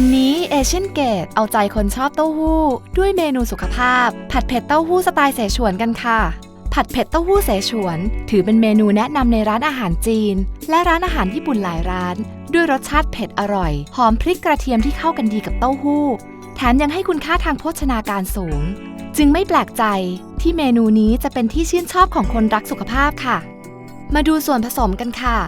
วันนี้เอเชียนเกตเอาใจคนชอบเต้าหู้ ด้วยเมนูสุขภาพ ผัดเผ็ดเต้าหู้สไตล์เสฉวนกันค่ะ ผัดเผ็ดเต้าหู้เสฉวน ถือเป็นเมนูแนะนำในร้านอาหารจีน และร้านอาหารญี่ปุ่นหลายร้าน ด้วยรสชาติเผ็ดอร่อย หอมพริกกระเทียมที่เข้ากันดีกับเต้าหู้ แถมยังให้คุณค่าทางโภชนาการสูง จึงไม่แปลกใจที่เมนูนี้จะเป็นที่ชื่นชอบของคนรักสุขภาพค่ะ มาดูส่วนผสมกันค่ะ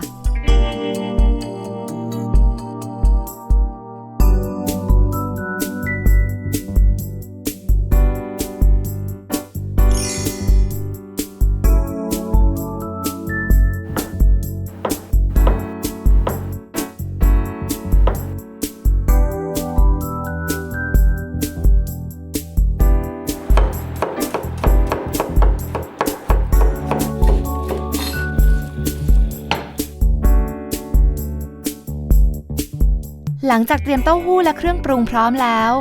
หลังจากเตรียมเต้าหู้และเครื่องปรุงพร้อมแล้ว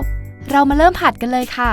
เรามาเริ่มผัดกันเลยค่ะ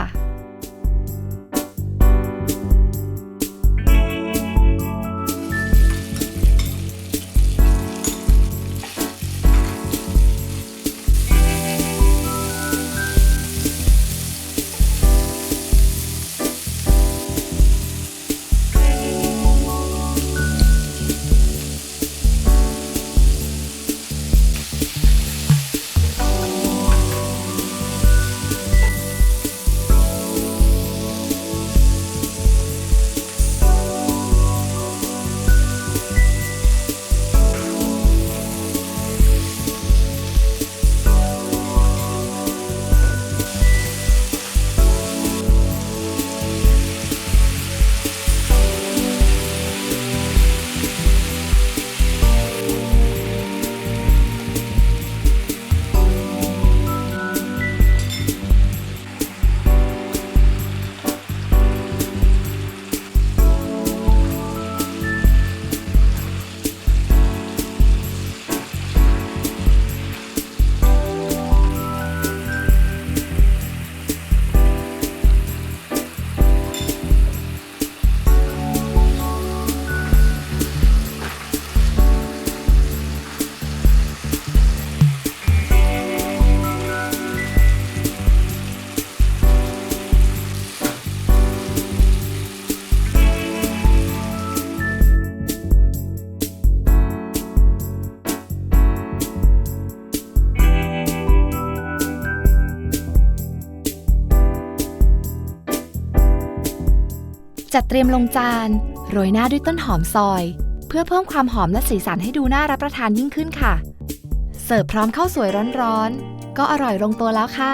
จัดเตรียมลงจาน โรยหน้าด้วยต้นหอมซอย เพื่อเพิ่มความหอมและสีสันให้ดูน่ารับประทานยิ่งขึ้นค่ะ เสิร์ฟพร้อมข้าวสวยร้อนๆ ก็อร่อยลงตัวแล้วค่ะ